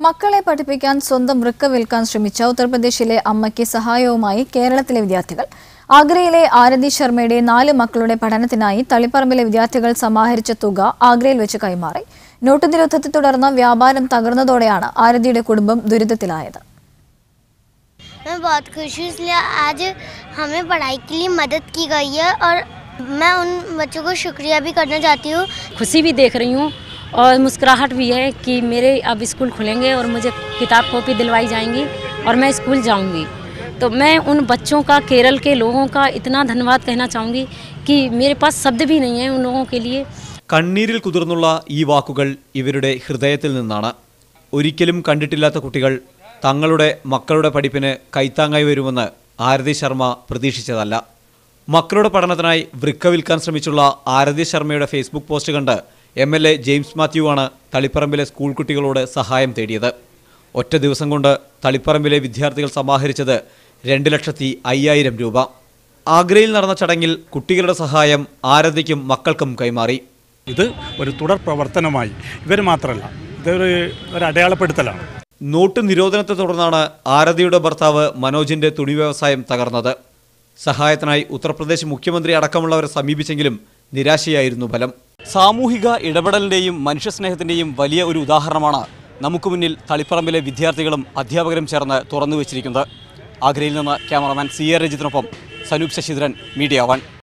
മക്കളെ പഠിപ്പിക്കാൻ സ്വന്തം വൃക്ക വിൽക്കാൻ ശ്രമിച്ച ഉത്തർപ്രദേശിലെ അമ്മയ്ക്ക് സഹായവുമായി കേരളത്തിലെ വിദ്യാർത്ഥികൾ ആഗ്രയിലെ ആരതി ശർമ്മയുടെ നാല് മക്കളുടെ പഠനത്തിനായി തളിപ്പറമ്പിലെ വിദ്യാർത്ഥികൾ സമാഹരിച്ച തുക ആഗ്രയിൽ വെച്ച് കൈമാറി നോട്ട് നിരോധത്തെ തുടർന്ന് വ്യാപാരം തകർന്നതോടെയാണ് ആരതിയുടെ കുടുംബം ദുരിതത്തിലായത് मैं बहुत खुश हूँ इसलिए आज हमें पढ़ाई के लिए मदद की गई है और मैं उन बच्चों को शुक्रिया भी करना चाहती हूँ खुशी भी देख रही हूँ और मुस्कुराहट भी है कि मेरे अब स्कूल खुलेंगे और मुझे किताब कॉपी दिलवाई जाएंगी और मैं स्कूल जाऊंगी तो मैं उन बच्चों का केरल के लोगों का इतना धन्यवाद कहना चाहूँगी कि मेरे पास शब्द भी नहीं है उन लोगों के लिए കണ്ണീരിൽ കുതിർന്നുള്ള ഈ വാക്കുകൾ ഇവരുടെ ഹൃദയത്തിൽ നിന്നാണ് ഒരിക്കലും കണ്ടിട്ടില്ലാത്ത കുട്ടികൾ തങ്ങളുടെ മക്കളുടെ പഠിപ്പിന് കൈത്താങ്ങായി വരുമെന്ന് ആരതി ശർമ്മ പ്രതീക്ഷിച്ചതല്ല മക്കളുടെ പഠനത്തിനായി വൃക്ക വിൽക്കാൻ ശ്രമിച്ചുള്ള ആരതി ശർമ്മയുടെ ഫേസ്ബുക്ക് പോസ്റ്റ് കണ്ട് M L A James Mathew ആണ് തളിപ്പറമ്പിലെ സ്കൂൾ കുട്ടികളോട് സഹായം തേടിയത്. ഒറ്റ ദിവസം കൊണ്ട് തളിപ്പറമ്പിലെ വിദ്യാർത്ഥികൾ സമാഹരിച്ചത് രണ്ട് ലക്ഷത്തി അയ്യായിരം രൂപ. ആഗ്രയിൽ നടന്ന ചടങ്ങിൽ കുട്ടികളുടെ സഹായം ആരതിക്കും മക്കൾക്കും കൈമാറി. ഇത് ഒരു തുടർ പ്രവർത്തനമായി. ഇവർ മാത്രമല്ല ഇതൊരു ഒരു അടയാളപ്പെടുത്തലാണ്. നോട്ട് നിരോധനത്തെ തുടർന്നാണ് ആരതിയുടെ ഭർത്താവ് മനോജിന്റെ തുണി വ്യവസായം തകർന്നത്. സഹായത്തിനായി ഉത്തർപ്രദേശ് മുഖ്യമന്ത്രി അടക്കമുള്ളവരെ സമീപിച്ചെങ്കിലും നിരാശയായിരുന്നു ഫലം. സാമൂഹിക ഇടപെടലിന്റെയും മനുഷ്യസ്നേഹത്തിന്റെയും വലിയ ഒരു ഉദാഹരണമാണ് നമുക്ക് മുന്നിൽ തളിപ്പറമ്പിലെ വിദ്യാർത്ഥികളും അധ്യാപകരും ചേർന്ന് തുറന്നു വെച്ചിരിക്കുന്നത് ആഗ്രയിൽ നിന്ന് ക്യാമറമാൻ സി എ രജിത്തിനൊപ്പം സനൂപ് ശശിധരൻ മീഡിയ വൺ.